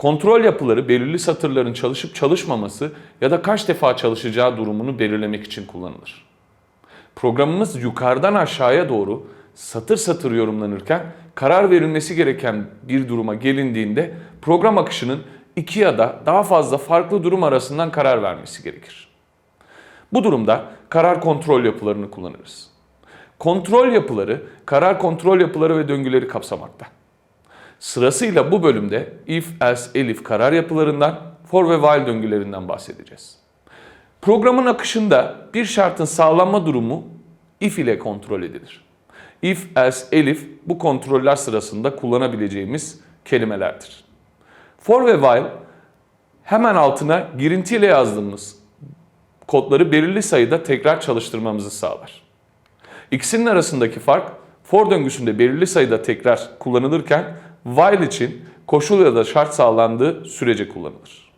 Kontrol yapıları belirli satırların çalışıp çalışmaması ya da kaç defa çalışacağı durumunu belirlemek için kullanılır. Programımız yukarıdan aşağıya doğru satır satır yorumlanırken karar verilmesi gereken bir duruma gelindiğinde program akışının iki ya da daha fazla farklı durum arasından karar vermesi gerekir. Bu durumda karar kontrol yapılarını kullanırız. Kontrol yapıları, karar kontrol yapıları ve döngüleri kapsamakta. Sırasıyla bu bölümde if, else, elif karar yapılarından, for ve while döngülerinden bahsedeceğiz. Programın akışında bir şartın sağlanma durumu if ile kontrol edilir. If, else, elif bu kontroller sırasında kullanabileceğimiz kelimelerdir. For ve while hemen altına girintiyle yazdığımız kodları belirli sayıda tekrar çalıştırmamızı sağlar. İkisinin arasındaki fark for döngüsünde belirli sayıda tekrar kullanılırken while için koşul ya da şart sağlandığı sürece kullanılır.